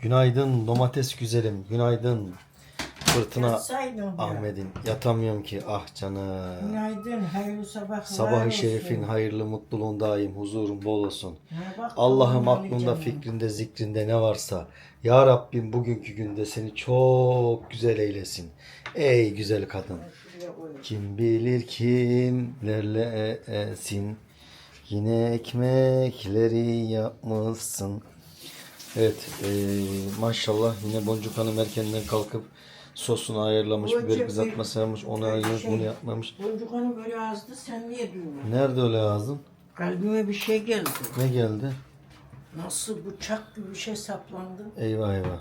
Günaydın domates güzelim. Günaydın fırtına Yatsaydın ya. Ahmet'in. Yatamıyorum ki ah canım. Günaydın, hayırlı sabahlar Sabahı olsun. şerifin hayırlı mutluluğun daim huzurun bol olsun. Bak, Allah'ım aklında alacağım. fikrinde zikrinde ne varsa Ya Rabbim bugünkü günde seni çok güzel eylesin. Ey güzel kadın. Şuraya. Kim bilir kimlerle esin Yine ekmekleri yapmışsın. Evet eee, maşallah yine Boncuk Hanım erkenden kalkıp sosunu ayarlamış, Boncuk biber kızartması yapmış, onu ayırmış, şey- bunu yapmamış. Boncuk Hanım böyle azdı, sen niye duymadın? Nerede öyle ağzın? Kalbime bir şey geldi. Ne geldi? Nasıl bıçak gibi bir şey saplandı. Eyvah eyvah.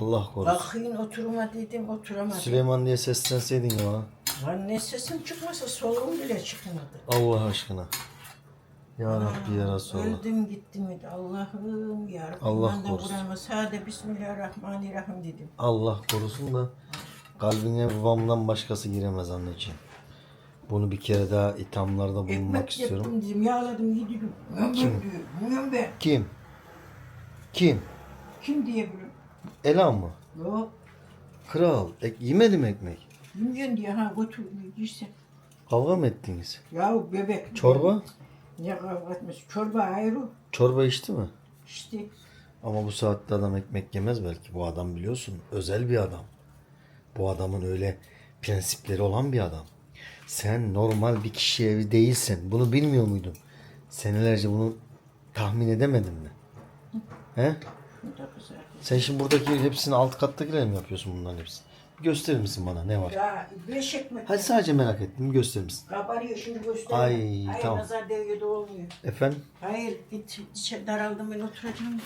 Allah korusun. Bakayım oturma dedim, oturamadım. Süleyman diye seslenseydin ya. Lan ne sesim çıkmasa soluğum bile çıkmadı. Allah aşkına. Ya Rabbi ya Resulallah. Öldüm gittim. Allah'ım ya Rabbi. Allah Ben de korusun. Kur'an'a sade Bismillahirrahmanirrahim dedim. Allah korusun da kalbine babamdan başkası giremez anneciğim. Bunu bir kere daha ithamlarda bulunmak Ekmek istiyorum. yaptım dedim, yağladım gidiyorum. Kim? Bilmiyorum ben. Kim? Kim? Kim diyebilirim? Elan mı? Yok. Kral. Ek, yemedi mi ekmek? Bilmiyorum diye ha götür girsen. Kavga mı ettiniz? Ya bebek. Çorba? Ne kavga etmesi? Çorba ayrı. Çorba içti mi? İşte Ama bu saatte adam ekmek yemez belki. Bu adam biliyorsun özel bir adam. Bu adamın öyle prensipleri olan bir adam. Sen normal bir kişi evi değilsen bunu bilmiyor muydun? Senelerce bunu tahmin edemedin mi? He? şurada kızar. Sen şimdi buradaki hepsini alt kattakiler mi yapıyorsun bunların hepsini? Gösterir misin bana ne var? Ya beş ekmek. Hadi sadece merak ettim gösterir misin? Kabarıyor şimdi göster. Ay, Hayır tamam. nazar değiyor da olmuyor. Efendim? Hayır git içeri daraldım ben oturacağım.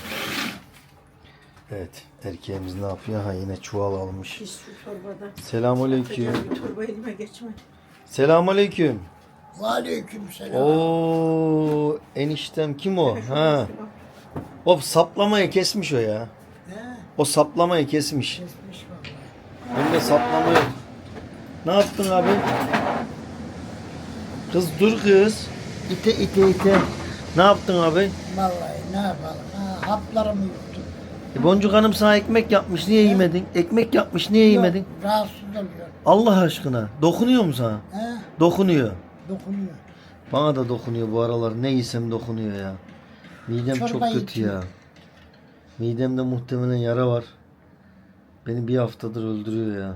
Evet. Erkeğimiz ne yapıyor? Ha yine çuval almış. Pis şu çorbada. Selamünaleyküm. Bir torba elime geçme. Selamünaleyküm. Aleyküm selam. Oo eniştem kim o? Ha. O saplamayı kesmiş o ya. He, O saplamayı kesmiş. Hem de saplamayı. Ne yaptın abi? Kız dur kız. İte ite ite. Ne yaptın abi? Vallahi ne yapalım? Ha, haplarımı yuttum. E, Boncuk Hanım sana ekmek yapmış. Niye yemedin? Ekmek yapmış. Niye yemedin? Yok, rahatsız oluyor. Allah aşkına. Dokunuyor mu sana? He, Dokunuyor. dokunuyor. Bana da dokunuyor bu aralar. Ne yesem dokunuyor ya. Midem Çorba çok kötü içiyor. ya. Midemde muhtemelen yara var. Beni bir haftadır öldürüyor ya.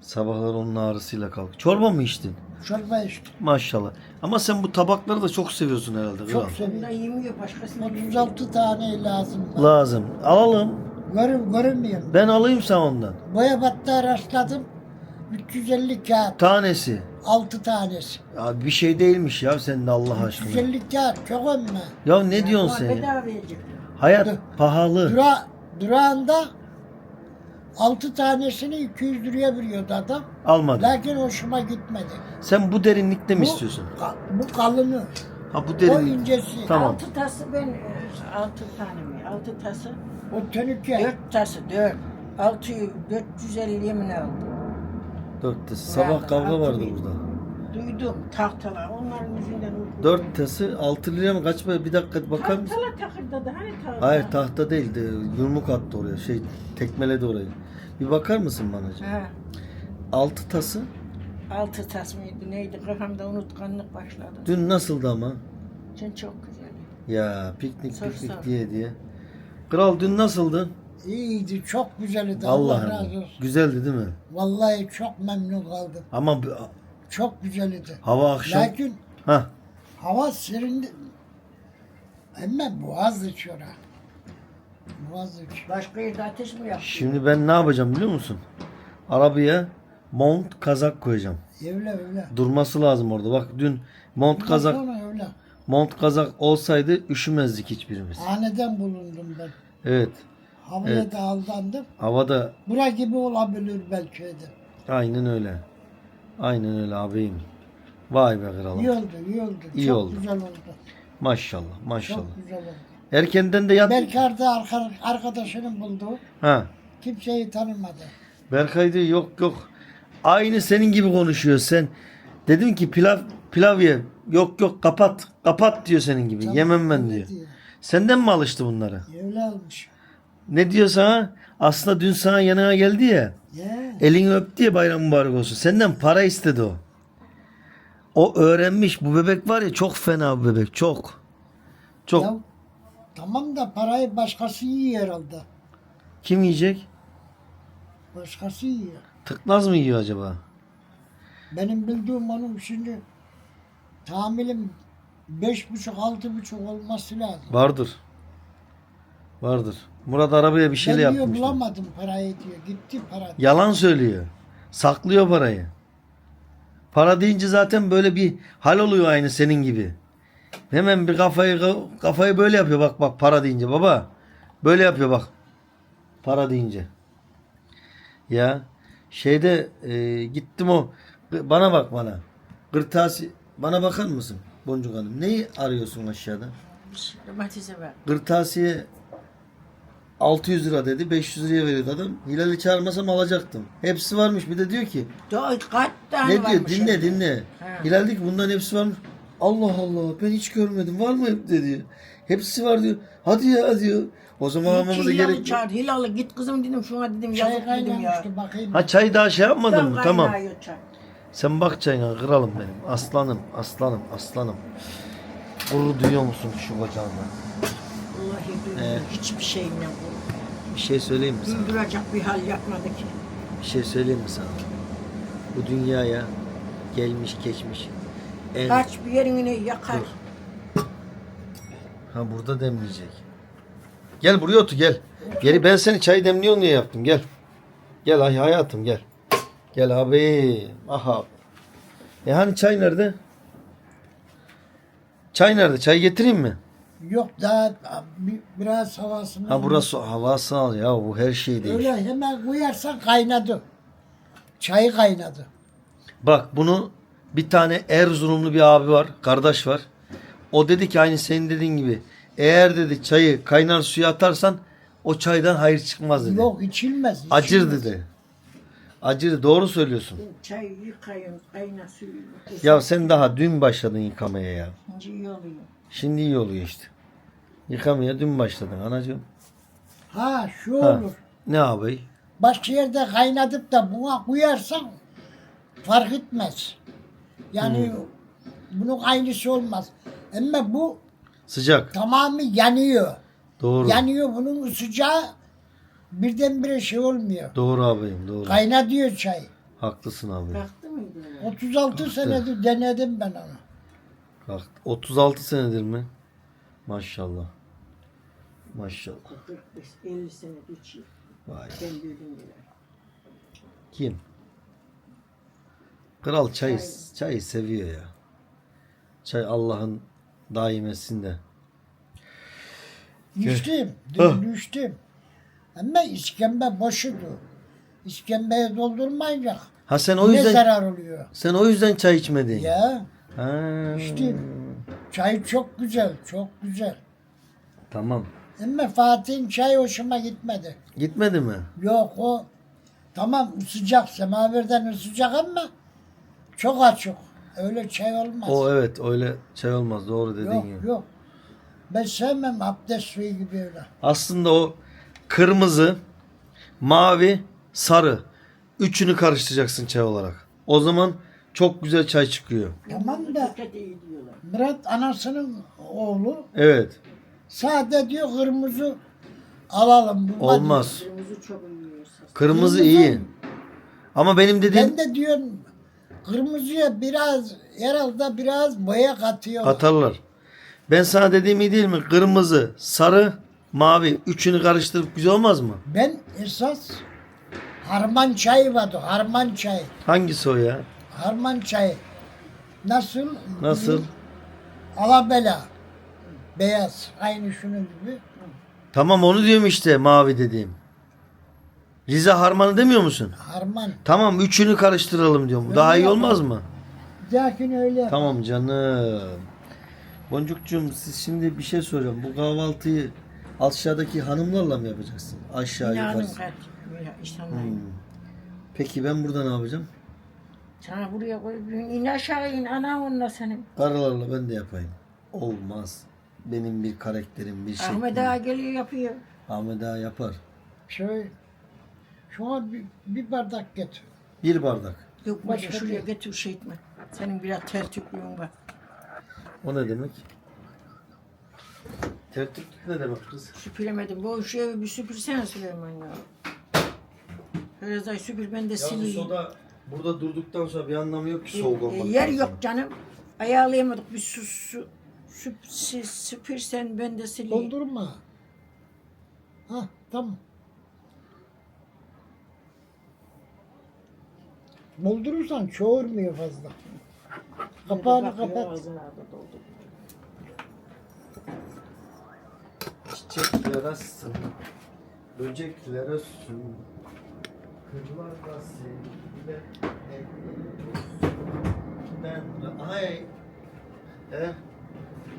Sabahlar onun ağrısıyla kalk. Çorba mı içtin? Çorba içtim. Maşallah. Ama sen bu tabakları da çok seviyorsun herhalde. Çok seviyorum. yemiyor başkasına yemiyor. 36 tane lazım. Lazım. Alalım. Görüm, görünmüyorum. Ben alayım sen ondan. Boya batta rastladım. 350 kağıt. Tanesi. 6 tanesi. Ya bir şey değilmiş ya senin de Allah aşkına. 350 kağıt çok önme. Ya ne diyorsun sen ya? Bedava verecek. Hayat pahalı. Dura, durağında 6 tanesini 200 liraya veriyordu adam. Almadım. Lakin hoşuma gitmedi. Sen bu derinlikte mi Bu- istiyorsun? Bu kalını. Ha bu O derinlik. incesi. Tamam. Altı tası ben, e, altı tane mi? Altı tası. O tenüke. Dört tası, dört. Altı, dört yüz elli yemin aldım. Dört tası. Sabah kavga vardı burada. Duydum tahtalar, onların yüzünden uyudum. Dört tası altı liraya mı kaç para? Bir dakika bakar mısın? Tahtalar takırdadı, hani tahta? Hayır tahta değildi. Yumruk attı oraya. Şey tekmeledi orayı. Bir bakar mısın bana? Ha, Altı tası. altı tas mıydı, neydi? Kafamda unutkanlık başladı. Dün nasıldı ama? Sen çok güzel. Ya piknik Sor, piknik sor. diye diye. Kral dün nasıldı? İyiydi, çok güzeldi. Allah Vallahi razı olsun. Güzeldi değil mi? Vallahi çok memnun kaldım. Ama bu- Çok güzeldi. hava akşam. Lakin Ha. hava serindi. Hemen boğaz içiyor ha. İçiyor. Başka yerde ateş mi yaktın? Şimdi ben ne yapacağım biliyor musun? Arabaya mont kazak koyacağım. Öyle öyle. Durması lazım orada. Bak dün mont kazak Sonra öyle. mont kazak olsaydı üşümezdik hiçbirimiz. Aniden bulundum ben. Evet. Havaya Evet. da aldandım. Havada Bura gibi olabilir belki dedim. aynen öyle. Aynen öyle abim. Vay be İyi kralım. oldu, iyi oldu. İyi çok oldu. güzel oldu. Maşallah maşallah. Çok güzel oldu. Erkenden de yat. Berkar da arka- arkadaşının buldu. Ha. Kimseyi tanımadı. Berkay diyor yok yok. Aynı senin gibi konuşuyor sen. Dedim ki pilav pilav ye. Yok yok kapat. Kapat diyor senin gibi. Tamam, Yemem ben öyle diyor. diyor. Senden mi alıştı bunları? Öyle almış. Ne diyor sana? Aslında dün sana yanına geldi ya. Ya. Elini öptü ya bayram mübarek olsun. Senden para istedi o. O öğrenmiş. Bu bebek var ya çok fena bir bebek. Çok. Çok. Ya, tamam da parayı başkası yiyor herhalde. Kim yiyecek? Başkası yiyor. Tıknaz mı yiyor acaba? Benim bildiğim onun şimdi tahminim beş buçuk altı buçuk olması lazım. Vardır. Vardır. Murat arabaya bir şeyle ben diyor bulamadım parayı diyor. Gitti para. Yalan söylüyor. Saklıyor parayı. Para deyince zaten böyle bir hal oluyor aynı senin gibi. Hemen bir kafayı kafayı böyle yapıyor bak bak para deyince baba. Böyle yapıyor bak. Para deyince. Ya şeyde e, gittim o bana bak bana. Kırtasi bana bakar mısın Boncuk Hanım? Neyi arıyorsun aşağıda? Domatese var. Kırtasiye 600 lira dedi. 500 liraya veriyordu adam. Hilal'i çağırmasam alacaktım. Hepsi varmış. Bir de diyor ki kaç tane ne diyor varmış dinle dinle. Ha. Hilal diyor ki bundan hepsi varmış. Allah Allah ben hiç görmedim. Var mı hep diyor. Hepsi var diyor. Hadi ya diyor. O zaman almamıza Hilal'ı gerek yok. çağır. Hilal'ı git kızım dedim şuna dedim Çay yazık dedim ya. kaynamıştı bakayım. Ha çay daha şey yapmadın mı? Tamam. Sen bak çayına kralım benim. Aslanım, aslanım, aslanım. Gurur duyuyor musun şu bacağına? Vallahi duymuyorum. Hiçbir şeyimle bu. Bir şey söyleyeyim mi sana? Güldürecek bir hal yapmadı ki. Bir şey söyleyeyim mi sana? Bu dünyaya gelmiş geçmiş en Kaç bir yerini yakar. Dur. Ha burada demleyecek. Gel buraya otur gel. Geri ben seni çay demliyorum diye yaptım gel. Gel ay hayatım gel. Gel abi. Aha. E hani çay nerede? Çay nerede? Çay getireyim mi? Yok daha bir, biraz havasını. Ha burası havası al ya bu her şey değil. Öyle hemen koyarsan kaynadı. Çayı kaynadı. Bak bunu bir tane Erzurumlu bir abi var, kardeş var. O dedi ki aynı senin dediğin gibi. Eğer dedi çayı kaynar suya atarsan o çaydan hayır çıkmaz dedi. Yok içilmez. içilmez. Acır dedi. Acır doğru söylüyorsun. Çayı yıkayın, kayna suyu. Ya sen daha dün başladın yıkamaya ya. Şimdi iyi oluyor. Şimdi iyi oluyor işte. Yıkamaya dün başladın anacığım. Ha şu Ha. olur. Ne abi? Başka yerde kaynatıp da buna koyarsan fark etmez. Yani bunun aynısı olmaz. Ama bu Sıcak. tamamı yanıyor. Doğru. Yanıyor bunun sıcağı birdenbire şey olmuyor. Doğru abim doğru. Kaynatıyor çay. Haklısın abi. Baktı mıydı? 36 senedir denedim ben onu. Bak 36 senedir mi? Maşallah. Maşallah. 45, 50 sene geçiyor. Vay. Ben bile. Kim? Kral çay çayı seviyor ya. Çay Allah'ın daim etsin de. Düştüm. Dün düştüm. Ama iskembe boşudu. İskembeye doldurmayacak. Ha sen o ne yüzden zarar oluyor? sen o yüzden çay içmedin. Ya Ha. işte çay çok güzel, çok güzel. Tamam. Ama Fatih'in çayı hoşuma gitmedi. Gitmedi mi? Yok o tamam sıcak semaverden sıcak ama çok açık. Öyle çay olmaz. O evet öyle çay olmaz doğru dediğin yok gibi. yok. Ben sevmem abdest suyu gibi öyle. Aslında o kırmızı, mavi, sarı üçünü karıştıracaksın çay olarak. O zaman çok güzel çay çıkıyor. Tamam da. Murat anasının oğlu Evet. sade diyor kırmızı alalım. baba Olmaz. Kırmızı çok iyi esas. Kırmızı Kırmızı iyi. Ama benim diyor. dediğim Ben de diyorum kırmızıya biraz herhalde biraz boya katıyor. Katarlar. Ben sana dediğim iyi değil mi? Kırmızı, sarı, mavi. Üçünü karıştırıp güzel olmaz mı? Ben esas harman çayı vardı. Harman çayı. Hangisi o ya? Harman çayı. Nasıl? Nasıl? Alabela. Beyaz. Aynı şunun gibi. Tamam onu diyorum işte mavi dediğim. Rize harmanı demiyor musun? Harman. Tamam üçünü karıştıralım diyorum. Öyle Daha iyi yapalım. olmaz mı? Dahakine öyle. Tamam canım. Boncukcuğum siz şimdi bir şey soracağım. Bu kahvaltıyı aşağıdaki hanımlarla mı yapacaksın? Aşağı İnanın yukarı. kaç. Böyle İnsanlar. Hmm. Peki ben burada ne yapacağım? Sana buraya koy. İn aşağı in. Ana onunla senin. Karılarla ben de yapayım. Olmaz. Benim bir karakterim, bir Ahmet şeklim. Ağa geliyor yapıyor. Ahmet Ağa yapar. Şey, şu an bir, bir bardak getir. Bir bardak. Yok Başka şuraya değil. getir şey etme. Senin biraz tertipliğin var. O ne demek? Tertiplik ne demek kız? Süpüremedim. Bu şu evi bir süpürsene Süleyman ya. Rezay süpür ben de Ya bu sileyim. soda burada durduktan sonra bir anlamı yok ki soğuk E, olmak. yer yok canım. Ayarlayamadık. Bir su, su süp, süpürsen ben de sileyim. Doldurma. Ha tamam. Doldurursan çoğurmuyor fazla. Kapağını kapat. ağzına da doldu. Çiçekler açsın, böcekler ötsün. Kırlar da sevgiyle Ben ay e,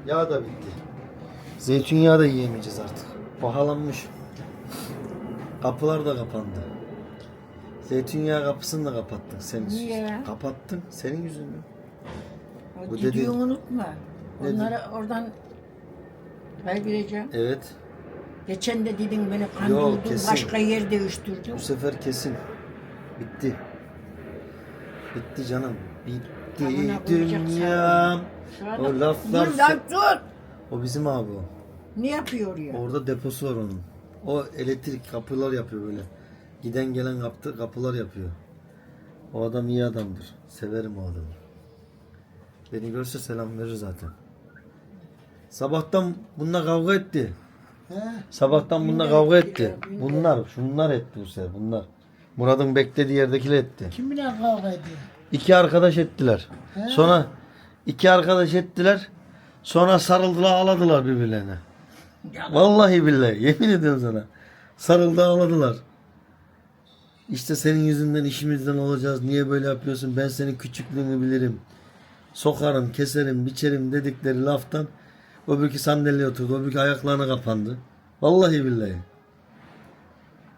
yağ da bitti. Zeytinyağı da yiyemeyeceğiz artık. Pahalanmış. Kapılar da kapandı. Zeytinyağı kapısını da kapattık senin Niye? Kapattın senin yüzünden. O Bu düdüğü dedi- unutma. Dedi- Onları oradan kaybedeceğim. Evet. Geçen de dedin beni kandırdın, kesin. başka yer değiştirdin. Bu sefer kesin. Bitti. Bitti canım. Bitti Amına koyacak dünyam. Şu an- O laflar... Dur lan tut! O bizim abi o. Ne yapıyor ya? Orada deposu var onun. O elektrik kapılar yapıyor böyle. Giden gelen kapı, kapılar yapıyor. O adam iyi adamdır. Severim o adamı. Beni görse selam verir zaten. Sabahtan bununla kavga etti. He? Sabahtan bununla kavga etti. Bunlar, şunlar etti bu sefer. Bunlar. Murat'ın beklediği yerdekiler etti. Kiminle kavga ediyor? İki arkadaş ettiler. He? Sonra iki arkadaş ettiler. Sonra sarıldılar ağladılar birbirlerine. Vallahi billahi yemin ediyorum sana. Sarıldı ağladılar. İşte senin yüzünden işimizden olacağız. Niye böyle yapıyorsun? Ben senin küçüklüğünü bilirim. Sokarım, keserim, biçerim dedikleri laftan öbürkü sandalyeye oturdu. Öbürkü ayaklarına kapandı. Vallahi billahi.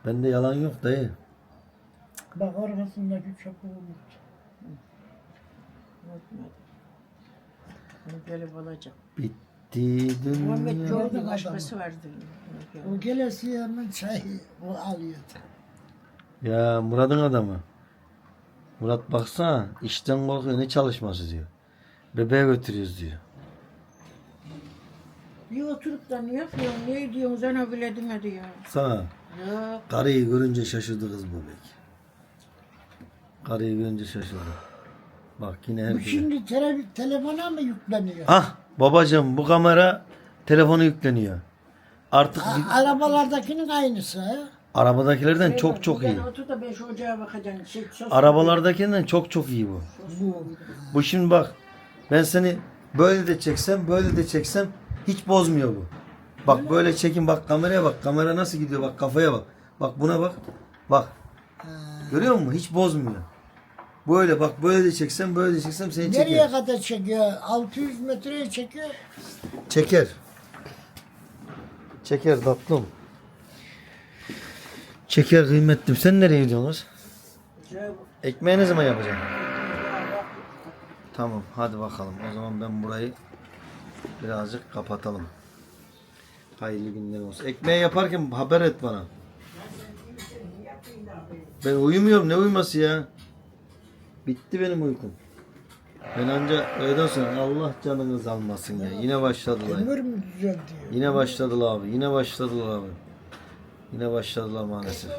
Bende yalan yok dayı. Bak arkasındaki çöpü unut. Unutmadım. Bunu gelip alacağım. Bitti Muhammed dünya. gördü Gördüm başkası vardı. O gelesi hemen çayı o alıyor. Ya Murat'ın adamı. Murat baksana işten korkuyor ne çalışması diyor. Bebeğe götürüyoruz diyor. Bir oturup da ne yapıyorsun, ne ediyorsun sana bile demedi ya. Sana Yok. karıyı görünce şaşırdı kız bebek. Karıyı görünce şaşırdı. Bak yine her Bu şimdi tele, telefona mı yükleniyor? Ah babacığım bu kamera telefonu yükleniyor. Artık A- arabalardakinin aynısı? Arabadakilerden Şey çok bak, çok ben iyi. Otur da ocağa. Şey, sos- Arabalardakinden çok çok iyi bu. Bu. Bu şimdi bak ben seni böyle de çeksem böyle de çeksem hiç bozmuyor bu. Bak böyle çekin bak kameraya bak. Kamera nasıl gidiyor bak kafaya bak. Bak buna bak. Bak. Görüyor musun? Hiç bozmuyor. Böyle bak böyle de çeksem böyle de çeksem seni Nereye çeker. kadar çekiyor? 600 metreye çekiyor. Çeker. Çeker tatlım. Çeker kıymetlim. Sen nereye gidiyorsunuz? Ekmeği ne zaman yapacaksın? Tamam hadi bakalım. O zaman ben burayı birazcık kapatalım. Hayırlı günler olsun. Ekmeği yaparken haber et bana. Ben uyumuyorum. Ne uyuması ya? Bitti benim uykum. Ben anca öğleden sonra Allah canınız almasın ya. Yine başladılar. Yine başladılar abi. Yine başladılar abi. Yine başladılar maalesef.